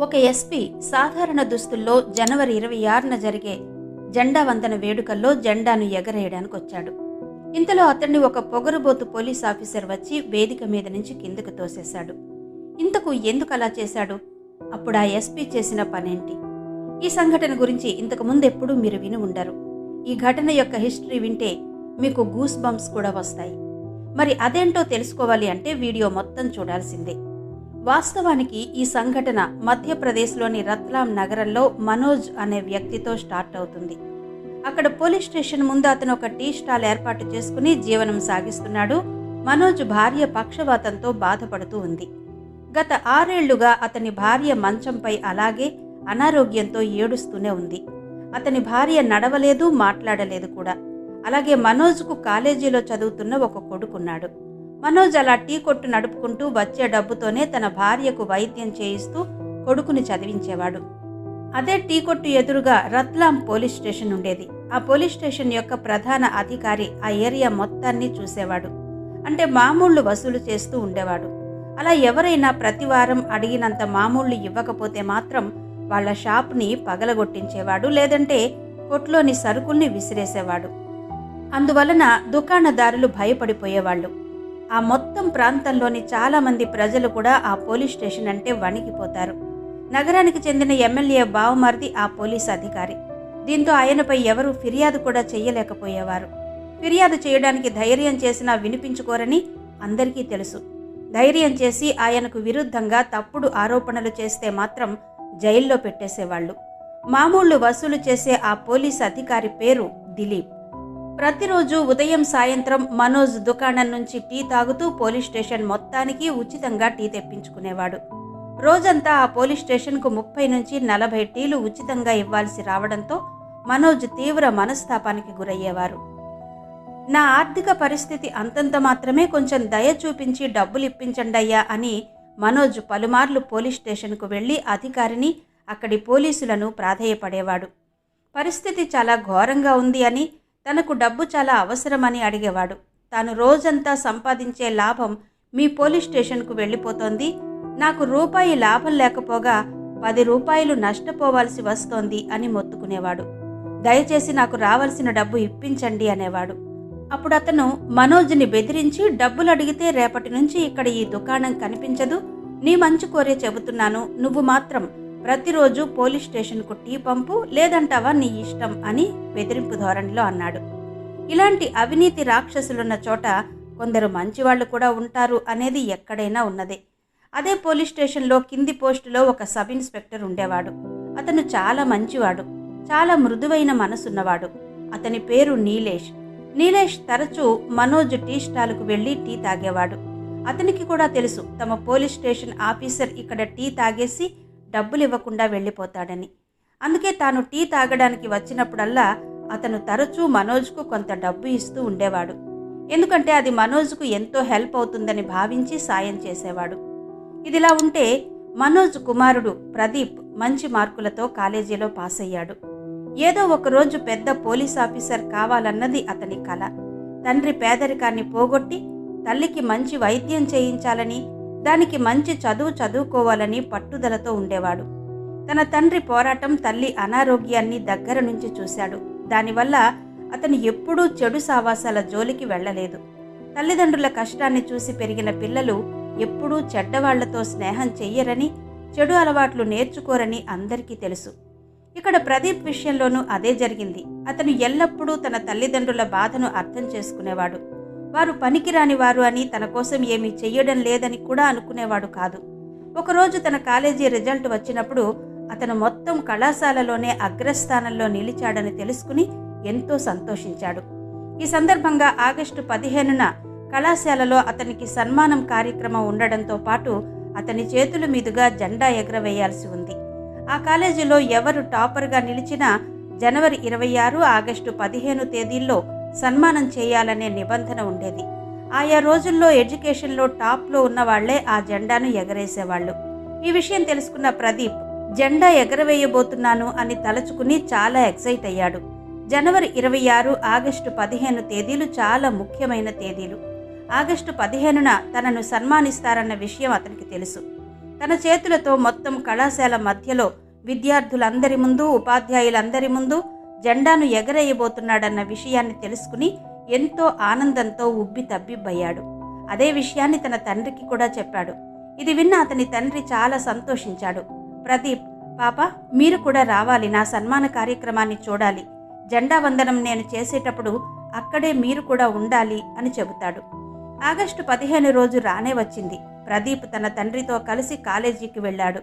ఒక ఎస్పీ సాధారణ దుస్తుల్లో జనవరి ఇరవై ఆరున జరిగే జెండా వందన వేడుకల్లో జెండాను ఎగరేయడానికి వచ్చాడు. ఇంతలో అతన్ని ఒక పొగరుబోతు పోలీస్ ఆఫీసర్ వచ్చి వేదిక మీద నుంచి కిందకు తోసేశాడు. ఇంతకు ఎందుకు అలా చేశాడు? అప్పుడు ఆ ఎస్పీ చేసిన పనేంటి? ఈ సంఘటన గురించి ఇంతకు ముందు ఎప్పుడూ మీరు విని ఉండరు. ఈ ఘటన యొక్క హిస్టరీ వింటే మీకు గూస్ బంప్స్ కూడా వస్తాయి. మరి అదేంటో తెలుసుకోవాలి అంటే వీడియో మొత్తం చూడాల్సిందే. వాస్తవానికి ఈ సంఘటన మధ్యప్రదేశ్లోని రత్లాం నగరంలో మనోజ్ అనే వ్యక్తితో స్టార్ట్ అవుతుంది. అక్కడ పోలీస్ స్టేషన్ ముందు అతను ఒక టీ స్టాల్ ఏర్పాటు చేసుకుని జీవనం సాగిస్తున్నాడు. మనోజ్ భార్య పక్షవాతంతో బాధపడుతూ ఉంది. గత ఆరేళ్ళుగా అతని భార్య మంచంపై అలాగే అనారోగ్యంతో ఏడుస్తూనే ఉంది. అతని భార్య నడవలేదు మాట్లాడలేదు కూడా. అలాగే మనోజ్కు కాలేజీలో చదువుతున్న ఒక కొడుకున్నాడు. మనోజ్ అలా టీ కొట్టు నడుపుకుంటూ వచ్చే డబ్బుతోనే తన భార్యకు వైద్యం చేయిస్తూ కొడుకుని చదివించేవాడు. అదే టీ కొట్టు ఎదురుగా రత్లాం పోలీస్ స్టేషన్ ఉండేది. ఆ పోలీస్ స్టేషన్ యొక్క ప్రధాన అధికారి ఆ ఏరియా మొత్తాన్ని చూసేవాడు. అంటే మామూళ్ళు వసూలు చేస్తూ ఉండేవాడు. అలా ఎవరైనా ప్రతివారం అడిగినంత మామూళ్ళు ఇవ్వకపోతే మాత్రం వాళ్ళ షాప్ని పగలగొట్టించేవాడు లేదంటే కొట్లోని సరుకుల్ని విసిరేసేవాడు. అందువలన దుకాణదారులు భయపడిపోయేవాళ్ళు. ఆ మొత్తం ప్రాంతంలోని చాలామంది ప్రజలు కూడా ఆ పోలీస్ స్టేషన్ అంటే వణికిపోతారు. నగరానికి చెందిన ఎమ్మెల్యే బావమర్ది ఆ పోలీస్ అధికారి. దీంతో ఆయనపై ఎవరూ ఫిర్యాదు కూడా చేయలేకపోయేవారు. ఫిర్యాదు చేయడానికి ధైర్యం చేసినా వినిపించుకోరని అందరికీ తెలుసు. ధైర్యం చేసి ఆయనకు విరుద్ధంగా తప్పుడు ఆరోపణలు చేస్తే మాత్రం జైల్లో పెట్టేసేవాళ్ళు. మామూళ్ళు వసూలు చేసే ఆ పోలీస్ అధికారి పేరు దిలీప్. ప్రతిరోజు ఉదయం సాయంత్రం మనోజ్ దుకాణం నుంచి టీ తాగుతూ పోలీస్ స్టేషన్ మొత్తానికి ఉచితంగా టీ తెప్పించుకునేవాడు. రోజంతా ఆ పోలీస్ స్టేషన్కు ముప్పై నుంచి నలభై టీలు ఉచితంగా ఇవ్వాల్సి రావడంతో మనోజ్ తీవ్ర మనస్తాపానికి గురయ్యేవారు. నా ఆర్థిక పరిస్థితి అంతంత మాత్రమే కొంచెం దయ చూపించి డబ్బులు ఇప్పించండయ్యా అని మనోజ్ పలుమార్లు పోలీస్ స్టేషన్కు వెళ్ళి అధికారిని అక్కడి పోలీసులను ప్రాధేయపడేవాడు. పరిస్థితి చాలా ఘోరంగా ఉంది అని తనకు డబ్బు చాలా అవసరమని అడిగేవాడు. తాను రోజంతా సంపాదించే లాభం మీ పోలీస్ స్టేషన్కు వెళ్ళిపోతోంది. నాకు రూపాయి లాభం లేకపోగా పది రూపాయలు నష్టపోవాల్సి వస్తోంది అని మొత్తుకునేవాడు. దయచేసి నాకు రావాల్సిన డబ్బు ఇప్పించండి అనేవాడు. అప్పుడు అతను మనోజ్ని బెదిరించి డబ్బులు అడిగితే రేపటి నుంచి ఇక్కడ ఈ దుకాణం కనిపించదు. నీ మంచు కోరే చెబుతున్నాను. నువ్వు మాత్రం ప్రతిరోజు పోలీస్ స్టేషన్కు టీ పంపు లేదంటావా నీ ఇష్టం అని బెదిరింపు ధోరణిలో అన్నాడు. ఇలాంటి అవినీతి రాక్షసులున్న చోట కొందరు మంచివాళ్ళు కూడా ఉంటారు అనేది ఎక్కడైనా ఉన్నదే. అదే పోలీస్ స్టేషన్లో కింది పోస్టులో ఒక సబ్ ఇన్స్పెక్టర్ ఉండేవాడు. అతను చాలా మంచివాడు. చాలా మృదువైన మనసున్నవాడు. అతని పేరు నీలేష్. నీలేష్ తరచూ మనోజ్ టీ స్టాల్కు వెళ్ళి టీ తాగేవాడు. అతనికి కూడా తెలుసు తమ పోలీస్ స్టేషన్ ఆఫీసర్ ఇక్కడ టీ తాగేసి డబ్బులు ఇవ్వకుండా వెళ్ళిపోతాడని. అందుకే తాను టీ తాగడానికి వచ్చినప్పుడల్లా అతను తరచూ మనోజ్కు కొంత డబ్బు ఇస్తూ ఉండేవాడు. ఎందుకంటే అది మనోజ్కు ఎంతో హెల్ప్ అవుతుందని భావించి సాయం చేసేవాడు. ఇదిలా ఉంటే మనోజ్ కుమారుడు ప్రదీప్ మంచి మార్కులతో కాలేజీలో పాస్ అయ్యాడు ఏదో ఒకరోజు పెద్ద పోలీస్ ఆఫీసర్ కావాలన్నది అతని కల. తండ్రి పేదరికాన్ని పోగొట్టి తల్లికి మంచి వైద్యం చేయించాలని దానికి మంచి చదువు చదువుకోవాలని పట్టుదలతో ఉండేవాడు. తన తండ్రి పోరాటం తల్లి అనారోగ్యాన్ని దగ్గర నుంచి చూశాడు. దానివల్ల అతను ఎప్పుడూ చెడు సావాసాల జోలికి వెళ్ళలేదు. తల్లిదండ్రుల కష్టాన్ని చూసి పెరిగిన పిల్లలు ఎప్పుడూ చెడ్డవాళ్ళతో స్నేహం చెయ్యరని చెడు అలవాట్లు నేర్చుకోరని అందరికీ తెలుసు. ఇక్కడ ప్రదీప్ విషయంలోనూ అదే జరిగింది. అతను ఎల్లప్పుడూ తన తల్లిదండ్రుల బాధను అర్థం చేసుకునేవాడు. వారు పనికిరాని వారు అని తన కోసం ఏమీ చెయ్యడం లేదని కూడా అనుకునేవాడు కాదు. ఒకరోజు తన కాలేజీ రిజల్ట్ వచ్చినప్పుడు అతను మొత్తం కళాశాలలోనే అగ్రస్థానంలో నిలిచాడని తెలుసుకుని ఎంతో సంతోషించాడు. ఈ సందర్భంగా ఆగస్టు పదిహేనున కళాశాలలో అతనికి సన్మానం కార్యక్రమం ఉండడంతో పాటు అతని చేతుల మీదుగా జెండా ఎగరవేయాల్సి ఉంది. ఆ కాలేజీలో ఎవరు టాపర్గా నిలిచినా జనవరి ఇరవై ఆరు ఆగస్టు పదిహేను తేదీల్లో సన్మానం చేయాలనే నిబంధన ఉండేది. ఆయా రోజుల్లో ఎడ్యుకేషన్లో టాప్లో ఉన్న వాళ్ళే ఆ జెండాను ఎగరేసేవాళ్ళు ఈ విషయం తెలుసుకున్న ప్రదీప్ జెండా ఎగరవేయబోతున్నాను అని తలచుకుని చాలా ఎక్సైట్ అయ్యాడు. జనవరి ఇరవై ఆరు ఆగస్టు పదిహేను తేదీలు చాలా ముఖ్యమైన తేదీలు. ఆగస్టు పదిహేనున తనను సన్మానిస్తారన్న విషయం అతనికి తెలుసు. తన చేతులతో మొత్తం కళాశాల మధ్యలో విద్యార్థులందరి ముందు ఉపాధ్యాయులందరి ముందు జెండాను ఎగరేయబోతున్నాడన్న విషయాన్ని తెలుసుకుని ఎంతో ఆనందంతో ఉబ్బి తబ్బిబ్బయ్యాడు. అదే విషయాన్ని తన తండ్రికి కూడా చెప్పాడు. ఇది విన్న అతని తండ్రి చాలా సంతోషించాడు. ప్రదీప్ పాప మీరు కూడా రావాలి. నా సన్మాన కార్యక్రమాన్ని చూడాలి. జెండా వందనం నేను చేసేటప్పుడు అక్కడే మీరు కూడా ఉండాలి అని చెబుతాడు. ఆగస్టు పదిహేను రోజు రానే వచ్చింది. ప్రదీప్ తన తండ్రితో కలిసి కాలేజీకి వెళ్ళాడు.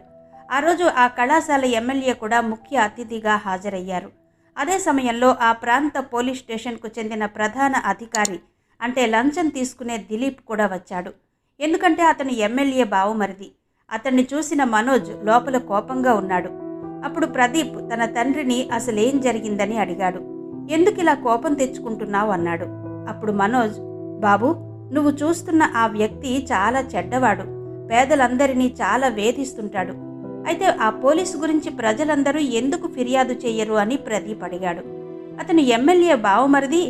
ఆ రోజు ఆ కళాశాల ఎమ్మెల్యే కూడా ముఖ్య అతిథిగా హాజరయ్యారు. అదే సమయంలో ఆ ప్రాంత పోలీస్ స్టేషన్కు చెందిన ప్రధాన అధికారి అంటే లంచం తీసుకునే దిలీప్ కూడా వచ్చాడు. ఎందుకంటే అతను ఎమ్మెల్యే బావుమరిది. అతన్ని చూసిన మనోజ్ లోపల కోపంగా ఉన్నాడు. అప్పుడు ప్రదీప్ తన తండ్రిని అసలేం జరిగిందని అడిగాడు. ఎందుకిలా కోపం తెచ్చుకుంటున్నావు? అన్నాడు. అప్పుడు మనోజ్ బాబు నువ్వు చూస్తున్న ఆ వ్యక్తి చాలా చెడ్డవాడు. పేదలందరినీ చాలా వేధిస్తుంటాడు. అయితే ఆ పోలీసు గురించి ప్రజలందరూ ఎందుకు ఫిర్యాదు చేయరు అని ప్రదీప్ అడిగాడు. అతను ఎమ్మెల్యే బావమరిది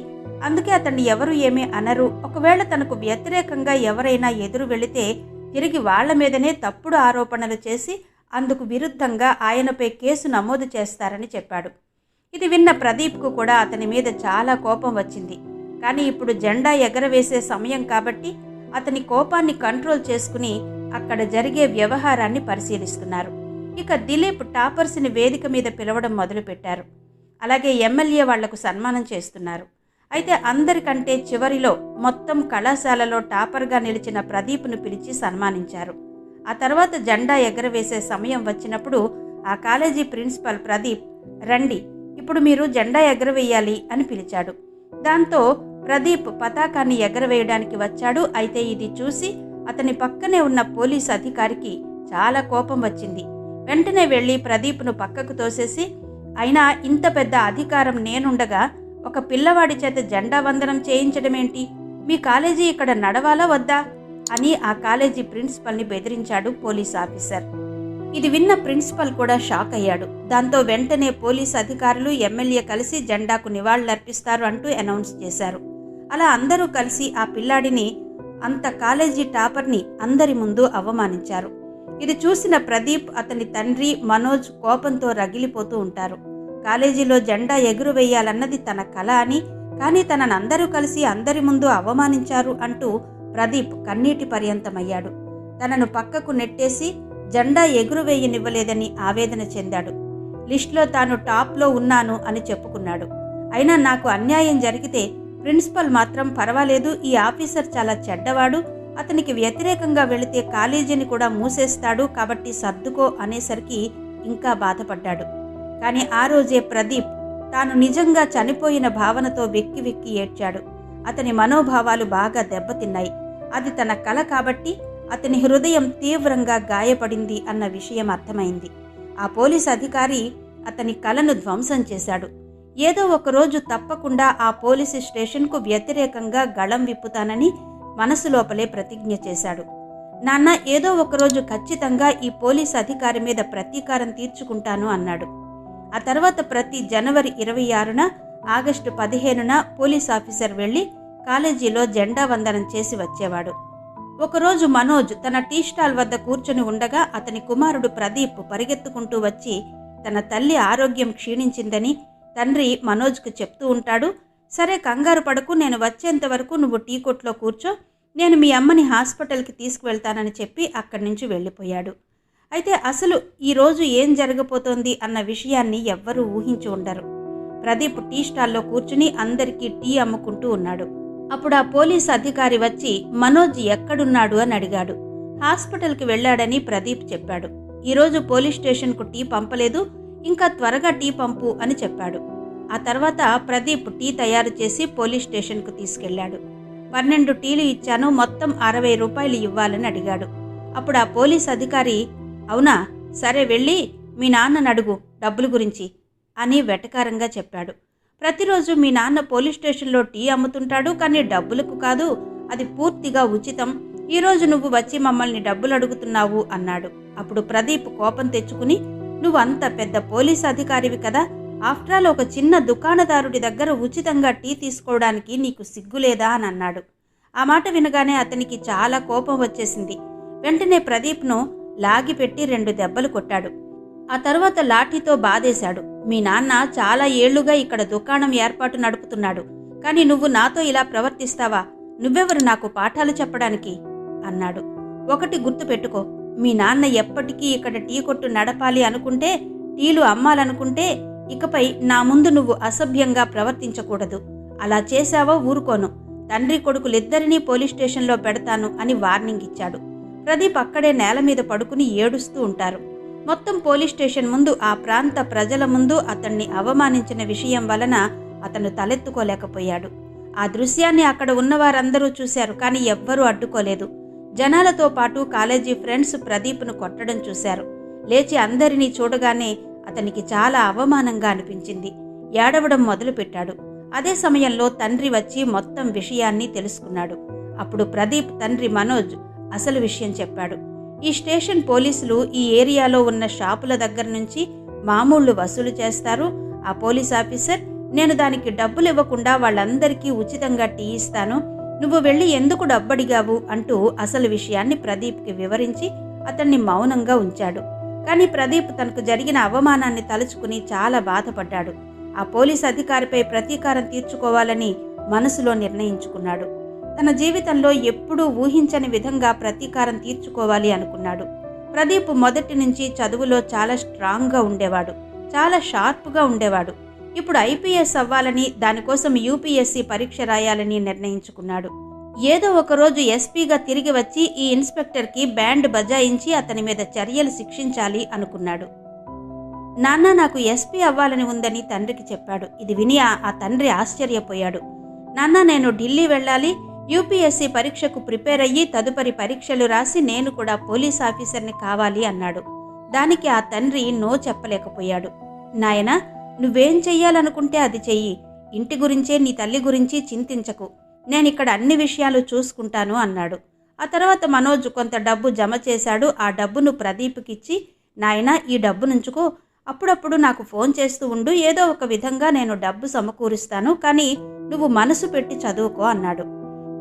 అందుకే అతన్ని ఎవరు ఏమీ అనరు. ఒకవేళ తనకు వ్యతిరేకంగా ఎవరైనా ఎదురు వెళితే తిరిగి వాళ్ళ మీదనే తప్పుడు ఆరోపణలు చేసి అందుకు విరుద్ధంగా ఆయనపై కేసు నమోదు చేస్తారని చెప్పాడు. ఇది విన్న ప్రదీప్కు కూడా అతని మీద చాలా కోపం వచ్చింది. కానీ ఇప్పుడు జెండా ఎగరవేసే సమయం కాబట్టి అతని కోపాన్ని కంట్రోల్ చేసుకుని అక్కడ జరిగే వ్యవహారాన్ని పరిశీలిస్తున్నారు. ఇక దిలీప్ టాపర్స్ని వేదిక మీద పిలవడం మొదలుపెట్టారు. అలాగే ఎమ్మెల్యే వాళ్ళకు సన్మానం చేస్తున్నారు. అయితే అందరికంటే చివరిలో మొత్తం కళాశాలలో టాపర్గా నిలిచిన ప్రదీప్ను పిలిచి సన్మానించారు. ఆ తర్వాత జెండా ఎగరవేసే సమయం వచ్చినప్పుడు ఆ కాలేజీ ప్రిన్సిపల్ ప్రదీప్ రండి ఇప్పుడు మీరు జెండా ఎగరవేయాలి అని పిలిచాడు. దాంతో ప్రదీప్ పతాకాన్ని ఎగరవేయడానికి వచ్చాడు. అయితే ఇది చూసి అతని పక్కనే ఉన్న పోలీస్ అధికారికి చాలా కోపం వచ్చింది. వెంటనే వెళ్ళి ప్రదీప్ను పక్కకు తోసేసి అయినా ఇంత పెద్ద అధికారం నేనుండగా ఒక పిల్లవాడి చేత జెండా వందనం చేయించడమేంటి? మీ కాలేజీ ఇక్కడ నడవాలా వద్దా? అని ఆ కాలేజీ ప్రిన్సిపల్ని బెదిరించాడు పోలీస్ ఆఫీసర్. ఇది విన్న ప్రిన్సిపల్ కూడా షాక్ అయ్యాడు. దాంతో వెంటనే పోలీస్ అధికారులు ఎమ్మెల్యే కలిసి జెండాకు నివాళులర్పిస్తారు అంటూ అనౌన్స్ చేశారు. అలా అందరూ కలిసి ఆ పిల్లాడిని అంత కాలేజీ టాపర్ని అందరి ముందు అవమానించారు. ఇది చూసిన ప్రదీప్ అతని తండ్రి మనోజ్ కోపంతో రగిలిపోతూ ఉంటారు. కాలేజీలో జెండా ఎగురువేయాలన్నది తన కళ అని కానీ తనను అందరూ కలిసి అందరి ముందు అవమానించారు అంటూ ప్రదీప్ కన్నీటి పర్యంతమయ్యాడు. తనను పక్కకు నెట్టేసి జెండా ఎగురువేయనివ్వలేదని ఆవేదన చెందాడు. లిస్టులో తాను టాప్లో ఉన్నాను అని చెప్పుకున్నాడు. అయినా నాకు అన్యాయం జరిగితే ప్రిన్సిపల్ మాత్రం పర్వాలేదు ఈ ఆఫీసర్ చాలా చెడ్డవాడు అతనికి వ్యతిరేకంగా వెళితే కాలేజీని కూడా మూసేస్తాడు కాబట్టి సర్దుకో అనేసరికి ఇంకా బాధపడ్డాడు. కానీ ఆ రోజే ప్రదీప్ తాను నిజంగా చనిపోయిన భావనతో వెక్కి వెక్కి ఏడ్చాడు. అతని మనోభావాలు బాగా దెబ్బతిన్నాయి. అది తన కల కాబట్టి అతని హృదయం తీవ్రంగా గాయపడింది అన్న విషయం అర్థమైంది. ఆ పోలీస్ అధికారి అతని కలను ధ్వంసం చేశాడు. ఏదో ఒకరోజు తప్పకుండా ఆ పోలీసు స్టేషన్కు వ్యతిరేకంగా గళం విప్పుతానని మనసు లోపలే ప్రతిజ్ఞ చేశాడు. నాన్న ఏదో ఒకరోజు ఖచ్చితంగా ఈ పోలీస్ అధికారి మీద ప్రతీకారం తీర్చుకుంటాను అన్నాడు. ఆ తర్వాత ప్రతి జనవరి ఇరవై ఆరున ఆగస్టు పదిహేనున పోలీస్ ఆఫీసర్ వెళ్ళి కాలేజీలో జెండా వందనం చేసి వచ్చేవాడు. ఒకరోజు మనోజ్ తన టీ స్టాల్ వద్ద కూర్చొని ఉండగా అతని కుమారుడు ప్రదీప్ పరిగెత్తుకుంటూ వచ్చి తన తల్లి ఆరోగ్యం క్షీణించిందని తండ్రి మనోజ్కు చెప్తూ ఉంటాడు సరే కంగారు పడకు నేను వచ్చేంత వరకు నువ్వు టీ కొట్లో కూర్చో నేను మీ అమ్మని హాస్పిటల్కి తీసుకువెళ్తానని చెప్పి అక్కడి నుంచి వెళ్ళిపోయాడు. అయితే అసలు ఈరోజు ఏం జరగబోతోంది అన్న విషయాన్ని ఎవ్వరూ ఊహించి ఉండరు. ప్రదీప్ టీ స్టాల్లో కూర్చుని అందరికీ టీ అమ్ముకుంటూ ఉన్నాడు. అప్పుడు ఆ పోలీస్ అధికారి వచ్చి మనోజ్ ఎక్కడున్నాడు? అని అడిగాడు. హాస్పిటల్కి వెళ్ళాడని ప్రదీప్ చెప్పాడు. ఈరోజు పోలీస్ స్టేషన్కు టీ పంపలేదు ఇంకా త్వరగా టీ పంపు అని చెప్పాడు. ఆ తర్వాత ప్రదీప్ టీ తయారు చేసి పోలీస్ స్టేషన్కు తీసుకెళ్ళాడు పన్నెండు టీలు ఇచ్చాను మొత్తం అరవై రూపాయలు ఇవ్వాలని అడిగాడు. అప్పుడు ఆ పోలీస్ అధికారి అవునా? సరే వెళ్ళి మీ నాన్నను అడుగు డబ్బుల గురించి అని వెటకారంగా చెప్పాడు. ప్రతిరోజు మీ నాన్న పోలీస్ స్టేషన్లో టీ అమ్ముతుంటాడు కానీ డబ్బులకు కాదు అది పూర్తిగా ఉచితం. ఈరోజు నువ్వు వచ్చి మమ్మల్ని డబ్బులు అడుగుతున్నావు అన్నాడు. అప్పుడు ప్రదీప్ కోపం తెచ్చుకుని నువ్వు అంత పెద్ద పోలీస్ అధికారివి కదా ఆఫ్టర్ ఆల్ ఒక చిన్న దుకాణదారుడి దగ్గర ఉచితంగా టీ తీసుకోవడానికి నీకు సిగ్గులేదా అని అన్నాడు. ఆ మాట వినగానే అతనికి చాలా కోపం వచ్చేసింది. వెంటనే ప్రదీప్ను లాగిపెట్టి రెండు దెబ్బలు కొట్టాడు. ఆ తర్వాత లాఠీతో బాధేశాడు. మీ నాన్న చాలా ఏళ్ళుగా ఇక్కడ దుకాణం ఏర్పాటు నడుపుతున్నాడు. కానీ నువ్వు నాతో ఇలా ప్రవర్తిస్తావా? నువ్వెవరు నాకు పాఠాలు చెప్పడానికి అన్నాడు. ఒకటి గుర్తుపెట్టుకో. మీ నాన్న ఎప్పటికీ ఇక్కడ టీ కొట్టు నడపాలి అనుకుంటే టీలు అమ్మాలనుకుంటే ఇకపై నా ముందు నువ్వు అసభ్యంగా ప్రవర్తించకూడదు. అలా చేశావో ఊరుకోను. తండ్రి కొడుకులిద్దరినీ పోలీస్ స్టేషన్లో పెడతాను అని వార్నింగ్ ఇచ్చాడు. ప్రదీప్ అక్కడే నేల మీద పడుకుని ఏడుస్తూ ఉంటారు. మొత్తం పోలీస్ స్టేషన్ ముందు ఆ ప్రాంత ప్రజల ముందు అతన్ని అవమానించిన విషయం వలన అతను తలెత్తుకోలేకపోయాడు. ఆ దృశ్యాన్ని అక్కడ ఉన్నవారందరూ చూశారు కానీ ఎవ్వరూ అడ్డుకోలేదు. జనాలతో పాటు కాలేజీ ఫ్రెండ్స్ ప్రదీప్ను కొట్టడం చూశారు. లేచి అందరినీ చూడగానే అతనికి చాలా అవమానంగా అనిపించింది. ఏడవడం మొదలుపెట్టాడు. అదే సమయంలో తండ్రి వచ్చి మొత్తం విషయాన్ని తెలుసుకున్నాడు. అప్పుడు ప్రదీప్ తండ్రి మనోజ్ అసలు విషయం చెప్పాడు. ఈ స్టేషన్ పోలీసులు ఈ ఏరియాలో ఉన్న షాపుల దగ్గర నుంచి మామూళ్ళు వసూలు చేస్తారు. ఆ పోలీస్ ఆఫీసర్ నేను దానికి డబ్బులు ఇవ్వకుండా వాళ్ళందరికీ ఉచితంగా టీ ఇస్తాను. నువ్వు వెళ్ళి ఎందుకు డబ్బడిగావు? అంటూ అసలు విషయాన్ని ప్రదీప్కి వివరించి అతన్ని మౌనంగా ఉంచాడు. కానీ ప్రదీప్ తనకు జరిగిన అవమానాన్ని తలుచుకుని చాలా బాధపడ్డాడు. ఆ పోలీస్ అధికారిపై ప్రతీకారం తీర్చుకోవాలని మనసులో నిర్ణయించుకున్నాడు. తన జీవితంలో ఎప్పుడూ ఊహించని విధంగా ప్రతీకారం తీర్చుకోవాలి అనుకున్నాడు. ప్రదీప్ మొదటి నుంచి చదువులో చాలా స్ట్రాంగ్గా ఉండేవాడు. చాలా షార్ప్గా ఉండేవాడు. ఇప్పుడు ఐపీఎస్ అవ్వాలని దానికోసం యూపీఎస్సీ పరీక్ష రాయాలని నిర్ణయించుకున్నాడు. ఏదో ఒకరోజు ఎస్పీగా తిరిగి వచ్చి ఈ ఇన్స్పెక్టర్కి బ్యాండ్ బజాయించి అతని మీద చర్యలు శిక్షించాలి అనుకున్నాడు. నాన్న నాకు ఎస్పీ అవ్వాలని ఉందని తండ్రికి చెప్పాడు. ఇది విని ఆ తండ్రి ఆశ్చర్యపోయాడు. నాన్న నేను ఢిల్లీ వెళ్ళాలి యూపీఎస్సీ పరీక్షకు ప్రిపేర్ అయ్యి తదుపరి పరీక్షలు రాసి నేను కూడా పోలీస్ ఆఫీసర్ని కావాలి అన్నాడు. దానికి ఆ తండ్రి నో చెప్పలేకపోయాడు. నాయనా నువ్వేం చెయ్యాలనుకుంటే అది చెయ్యి. ఇంటి గురించే నీ తల్లి గురించి చింతించకు. నేను ఇక్కడ అన్ని విషయాలు చూసుకుంటాను అన్నాడు. ఆ తర్వాత మనోజ్ కొంత డబ్బు జమ చేశాడు. ఆ డబ్బును ప్రదీప్కిచ్చి నాయన ఈ డబ్బు నుంచుకో. అప్పుడప్పుడు నాకు ఫోన్ చేస్తూ ఉండు. ఏదో ఒక విధంగా నేను డబ్బు సమకూరుస్తాను. కానీ నువ్వు మనసు పెట్టి చదువుకో అన్నాడు.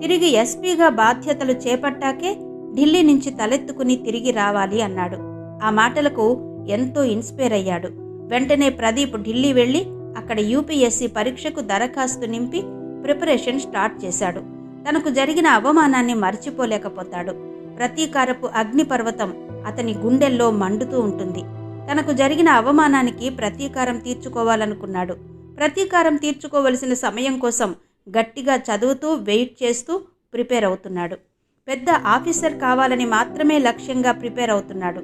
తిరిగి ఎస్పీగా బాధ్యతలు చేపట్టాకే ఢిల్లీ నుంచి తలెత్తుకుని తిరిగి రావాలి అన్నాడు. ఆ మాటలకు ఎంతో ఇన్స్పైర్ అయ్యాడు. వెంటనే ప్రదీప్ ఢిల్లీ వెళ్ళి అక్కడ యూపీఎస్సీ పరీక్షకు దరఖాస్తు నింపి ప్రిపరేషన్ స్టార్ట్ చేశాడు. తనకు జరిగిన అవమానాన్ని మర్చిపోలేకపోతాడు. ప్రతీకారపు అగ్నిపర్వతం అతని గుండెల్లో మండుతూ ఉంటుంది. తనకు జరిగిన అవమానానికి ప్రతీకారం తీర్చుకోవాలనుకున్నాడు. ప్రతీకారం తీర్చుకోవలసిన సమయం కోసం గట్టిగా చదువుతూ వెయిట్ చేస్తూ ప్రిపేర్ అవుతున్నాడు. పెద్ద ఆఫీసర్ కావాలని మాత్రమే లక్ష్యంగా ప్రిపేర్ అవుతున్నాడు.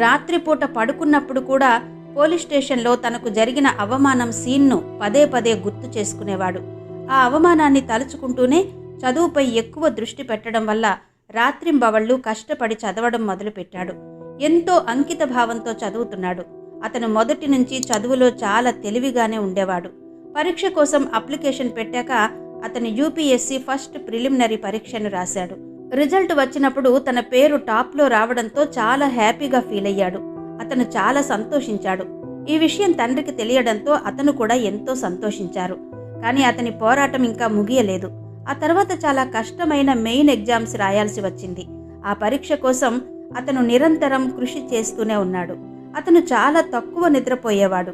రాత్రిపూట పడుకున్నప్పుడు కూడా పోలీస్ స్టేషన్లో తనకు జరిగిన అవమానం సీన్ను పదే పదే గుర్తు చేసుకునేవాడు. ఆ అవమానాన్ని తలుచుకుంటూనే చదువుపై ఎక్కువ దృష్టి పెట్టడం వల్ల రాత్రింబవళ్ళు కష్టపడి చదవడం మొదలుపెట్టాడు. ఎంతో అంకిత భావంతో చదువుతున్నాడు. అతను మొదటి నుంచి చదువులో చాలా తెలివిగానే ఉండేవాడు. పరీక్ష కోసం అప్లికేషన్ పెట్టాక అతను యూపీఎస్సీ ఫస్ట్ ప్రిలిమినరీ పరీక్షను రాశాడు. రిజల్ట్ వచ్చినప్పుడు తన పేరు టాప్లో రావడంతో చాలా హ్యాపీగా ఫీల్ అయ్యాడు. అతను చాలా సంతోషించాడు. ఈ విషయం తండ్రికి తెలియడంతో అతను కూడా ఎంతో సంతోషించారు. కానీ అతని పోరాటం ఇంకా ముగియలేదు. ఆ తర్వాత చాలా కష్టమైన మెయిన్ ఎగ్జామ్స్ రాయాల్సి వచ్చింది. ఆ పరీక్ష కోసం అతను నిరంతరం కృషి చేస్తూనే ఉన్నాడు. అతను చాలా తక్కువ నిద్రపోయేవాడు.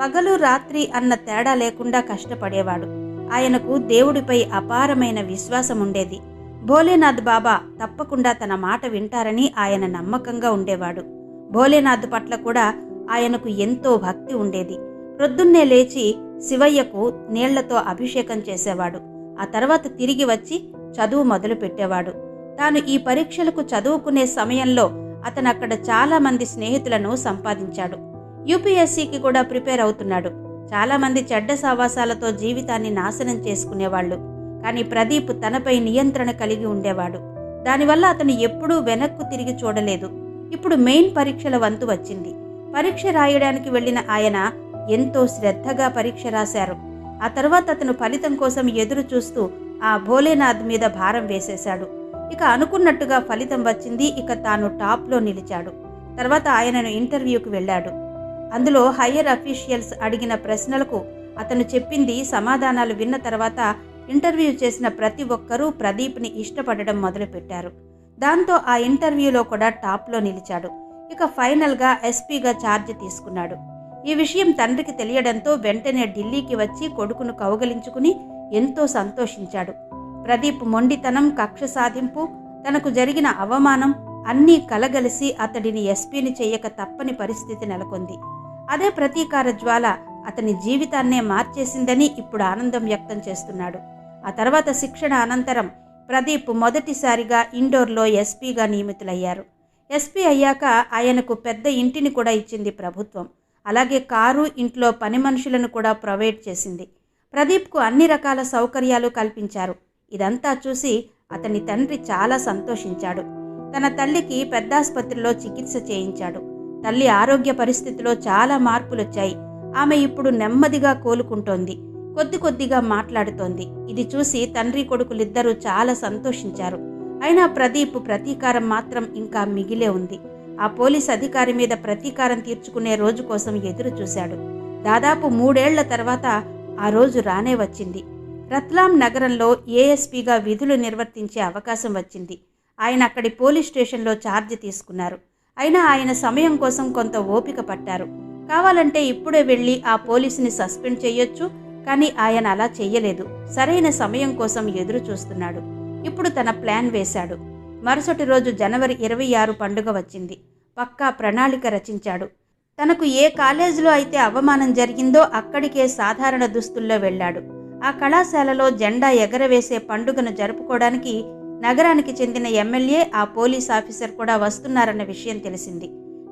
పగలు రాత్రి అన్న తేడా లేకుండా కష్టపడేవాడు. ఆయనకు దేవుడిపై అపారమైన విశ్వాసం ఉండేది. భోలేనాథ్ బాబా తప్పకుండా తన మాట వింటారని ఆయన నమ్మకంగా ఉండేవాడు. భోలేనాథ్ పట్ల కూడా ఆయనకు ఎంతో భక్తి ఉండేది. ప్రొద్దున్నే లేచి శివయ్యకు నీళ్ళతో అభిషేకం చేసేవాడు. ఆ తర్వాత తిరిగి వచ్చి చదువు మొదలు పెట్టేవాడు. తాను ఈ పరీక్షలకు చదువుకునే సమయంలో అతను అక్కడ చాలా మంది స్నేహితులను సంపాదించాడు. యూపీఎస్సీకి కూడా ప్రిపేర్ అవుతున్నాడు. చాలా మంది చెడ్డ సావాసాలతో జీవితాన్ని నాశనం చేసుకునేవాళ్ళు. కానీ ప్రదీప్ తనపై నియంత్రణ కలిగి ఉండేవాడు. దానివల్ల అతను ఎప్పుడూ వెనక్కు తిరిగి చూడలేదు. ఇప్పుడు మెయిన్ పరీక్షల వంతు వచ్చింది. పరీక్ష రాయడానికి వెళ్ళిన ఆయన ఎంతో శ్రద్ధగా పరీక్ష రాశారు. ఆ తర్వాత అతను ఫలితం కోసం ఎదురు చూస్తూ ఆ భోలేనాథ్ మీద భారం వేసేశాడు. ఇక అనుకున్నట్టుగా ఫలితం వచ్చింది. ఇక తాను టాప్లో నిలిచాడు. తర్వాత ఆయనను ఇంటర్వ్యూకి వెళ్ళాడు. అందులో హయ్యర్ అఫీషియల్స్ అడిగిన ప్రశ్నలకు అతను చెప్పింది సమాధానాలు విన్న తర్వాత ఇంటర్వ్యూ చేసిన ప్రతి ఒక్కరూ ప్రదీప్ని ఇష్టపడడం మొదలుపెట్టారు. దాంతో ఆ ఇంటర్వ్యూలో కూడా టాప్లో నిలిచాడు. ఇక ఫైనల్గా ఎస్పీగా ఛార్జ్ తీసుకున్నాడు. ఈ విషయం తండ్రికి తెలియడంతో వెంటనే ఢిల్లీకి వచ్చి కొడుకును కౌగలించుకుని ఎంతో సంతోషించాడు. ప్రదీప్ మొండితనం కక్ష సాధింపు తనకు జరిగిన అవమానం అన్నీ కలగలిసి అతడిని ఎస్పీని చేయక తప్పని పరిస్థితి నెలకొంది. అదే ప్రతీకార జ్వాల అతని జీవితాన్నే మార్చేసిందని ఇప్పుడు ఆనందం వ్యక్తం చేస్తున్నాడు. ఆ తర్వాత శిక్షణ అనంతరం ప్రదీప్ మొదటిసారిగా ఇండోర్లో ఎస్పీగా నియమితులయ్యారు. ఎస్పీ అయ్యాక ఆయనకు పెద్ద ఇంటిని కూడా ఇచ్చింది ప్రభుత్వం. అలాగే కారు ఇంట్లో పని మనుషులను కూడా ప్రొవైడ్ చేసింది. ప్రదీప్కు అన్ని రకాల సౌకర్యాలు కల్పించారు. ఇదంతా చూసి అతని తండ్రి చాలా సంతోషించాడు. తన తల్లికి పెద్దాసుపత్రిలో చికిత్స చేయించాడు. తల్లి ఆరోగ్య పరిస్థితిలో చాలా మార్పులొచ్చాయి. ఆమె ఇప్పుడు నెమ్మదిగా కోలుకుంటోంది. కొద్ది కొద్దిగా మాట్లాడుతోంది. ఇది చూసి తండ్రి కొడుకులిద్దరూ చాలా సంతోషించారు. అయినా ప్రదీప్ ప్రతీకారం మాత్రం ఇంకా మిగిలే ఉంది. ఆ పోలీస్ అధికారి మీద ప్రతీకారం తీర్చుకునే రోజు కోసం ఎదురు చూశాడు. దాదాపు మూడేళ్ళ తర్వాత ఆ రోజు రానే వచ్చింది. రత్లాం నగరంలో ఏఎస్పీగా విధులు నిర్వర్తించే అవకాశం వచ్చింది. ఆయన అక్కడి పోలీస్ స్టేషన్లో ఛార్జ్ తీసుకున్నారు. అయినా ఆయన సమయం కోసం కొంత ఓపిక పట్టారు. కావాలంటే ఇప్పుడే వెళ్ళి ఆ పోలీసుని సస్పెండ్ చేయొచ్చు కానీ ఆయన అలా చెయ్యలేదు. సరైన సమయం కోసం ఎదురు చూస్తున్నాడు. ఇప్పుడు తన ప్లాన్ వేశాడు. మరుసటి రోజు జనవరి ఇరవై ఆరు పండుగ వచ్చింది. పక్కా ప్రణాళిక రచించాడు. తనకు ఏ కాలేజీలో అయితే అవమానం జరిగిందో అక్కడికే సాధారణ దుస్తుల్లో వెళ్ళాడు. ఆ కళాశాలలో జెండా ఎగరవేసే పండుగను జరుపుకోవడానికి నగరానికి చెందిన ఎమ్మెల్యే ఆ పోలీస్ ఆఫీసర్ కూడా వస్తున్నారన్న విషయం తెలిసింది.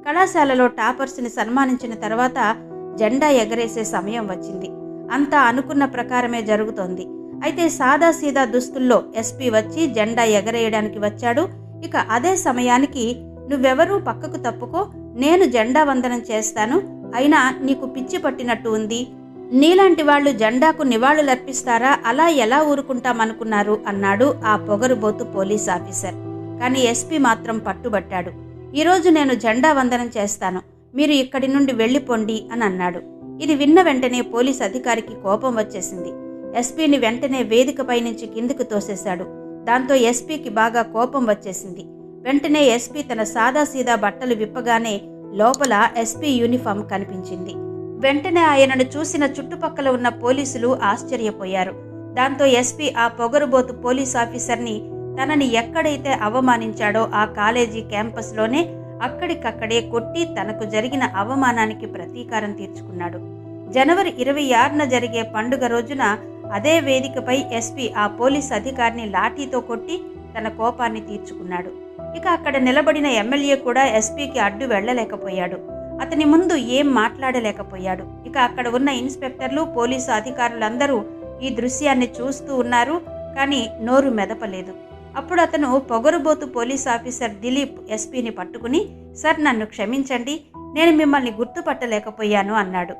కళాశాలలో టాపర్స్ని సన్మానించిన తర్వాత జెండా ఎగరేసే సమయం వచ్చింది. అంతా అనుకున్న ప్రకారమే జరుగుతోంది. అయితే సాదాసీదా దుస్తుల్లో ఎస్పీ వచ్చి జెండా ఎగరేయడానికి వచ్చాడు. ఇక అదే సమయానికి నువ్వెవరూ పక్కకు తప్పుకో నేను జెండా వందనం చేస్తాను. అయినా నీకు పిచ్చి పట్టినట్టు ఉంది. నీలాంటి వాళ్ళు జెండాకు నివాళులర్పిస్తారా? అలా ఎలా ఊరుకుంటామనుకున్నారు? అన్నాడు ఆ పొగరుబోతు పోలీస్ ఆఫీసర్. కానీ ఎస్పీ మాత్రం పట్టుబట్టాడు. ఈరోజు నేను జెండా వందనం చేస్తాను. మీరు ఇక్కడి నుండి వెళ్ళిపోండి అని అన్నాడు. ఇది విన్న వెంటనే పోలీస్ అధికారికి కోపం వచ్చేసింది. ఎస్పీని వెంటనే వేదికపై నుంచి కిందికి తోసేశాడు. దాంతో ఎస్పీకి బాగా కోపం వచ్చేసింది. వెంటనే ఎస్పీ తన సాదాసీదా బట్టలు విప్పగానే లోపల ఎస్పీ యూనిఫామ్ కనిపించింది. వెంటనే ఆయనను చూసిన చుట్టుపక్కల ఉన్న పోలీసులు ఆశ్చర్యపోయారు. దాంతో ఎస్పీ ఆ పొగరుబోతు పోలీస్ ఆఫీసర్ని తనని ఎక్కడైతే అవమానించాడో ఆ కాలేజీ క్యాంపస్లోనే అక్కడికక్కడే కొట్టి తనకు జరిగిన అవమానానికి ప్రతీకారం తీర్చుకున్నాడు. జనవరి ఇరవై ఆరున జరిగే పండుగ రోజున అదే వేదికపై ఎస్పీ ఆ పోలీస్ అధికారిని లాఠీతో కొట్టి తన కోపాన్ని తీర్చుకున్నాడు. ఇక అక్కడ నిలబడిన ఎమ్మెల్యే కూడా ఎస్పీకి అడ్డు వెళ్ళలేకపోయాడు. అతని ముందు ఏం మాట్లాడలేకపోయాడు. ఇక అక్కడ ఉన్న ఇన్స్పెక్టర్లు పోలీసు అధికారులందరూ ఈ దృశ్యాన్ని చూస్తూ ఉన్నారు కానీ నోరు మెదపలేదు. అప్పుడు అతను పొగరుబోతు పోలీస్ ఆఫీసర్ దిలీప్ ఎస్పీని పట్టుకుని సార్ నన్ను క్షమించండి నేను మిమ్మల్ని గుర్తుపట్టలేకపోయాను అన్నాడు.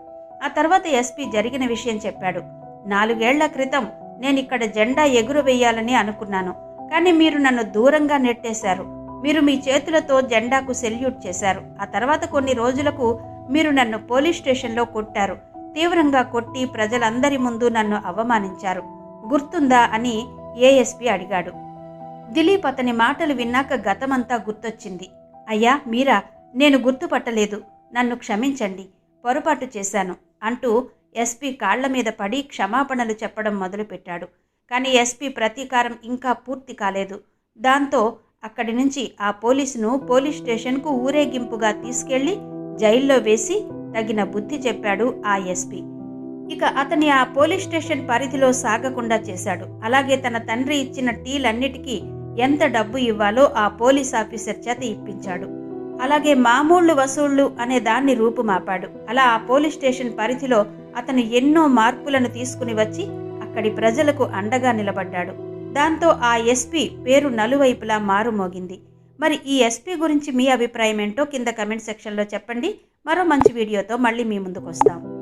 ఆ తర్వాత ఎస్పీ జరిగిన విషయం చెప్పాడు. నాలుగేళ్ళ క్రితం నేను ఇక్కడ జెండా ఎగురవేయాలని అనుకున్నాను. కానీ మీరు నన్ను దూరంగా నెట్టేశారు. మీరు మీ చేతులతో జెండాకు సెల్యూట్ చేశారు. ఆ తర్వాత కొన్ని రోజులకు మీరు నన్ను పోలీస్ స్టేషన్లో కొట్టారు. తీవ్రంగా కొట్టి ప్రజలందరి ముందు నన్ను అవమానించారు. గుర్తుందా అని ఏఎస్పి అడిగాడు. దిలీప్ అతని మాటలు విన్నాక గతమంతా గుర్తొచ్చింది. అయ్యా మీరా? నేను గుర్తుపట్టలేదు. నన్ను క్షమించండి. పొరపాటు చేశాను అంటూ ఎస్పీ కాళ్ళ మీద పడి క్షమాపణలు చెప్పడం మొదలుపెట్టాడు. కానీ ఎస్పీ ప్రతీకారం ఇంకా పూర్తి కాలేదు. దాంతో అక్కడి నుంచి ఆ పోలీసును పోలీస్ స్టేషన్కు ఊరేగింపుగా తీసుకెళ్ళి జైల్లో వేసి తగిన బుద్ధి చెప్పాడు ఆ ఎస్పీ. ఇక అతని ఆ పోలీస్ స్టేషన్ పరిధిలో సాగకుండా చేశాడు. అలాగే తన తండ్రి ఇచ్చిన టీలన్నిటికీ ఎంత డబ్బు ఇవ్వాలో ఆ పోలీస్ ఆఫీసర్ చేత ఇప్పించాడు. అలాగే మామూళ్ళు వసూళ్ళు అనే దాన్ని రూపుమాపాడు. అలా ఆ పోలీస్ స్టేషన్ పరిధిలో అతను ఎన్నో మార్పులను తీసుకుని వచ్చి అక్కడి ప్రజలకు అండగా నిలబడ్డాడు. దాంతో ఆ ఎస్పీ పేరు నలువైపులా మారుమోగింది. మరి ఈ ఎస్పీ గురించి మీ అభిప్రాయం ఏంటో కింద కమెంట్ సెక్షన్లో చెప్పండి. మరో మంచి వీడియోతో మళ్ళీ మీ ముందుకు వస్తాం.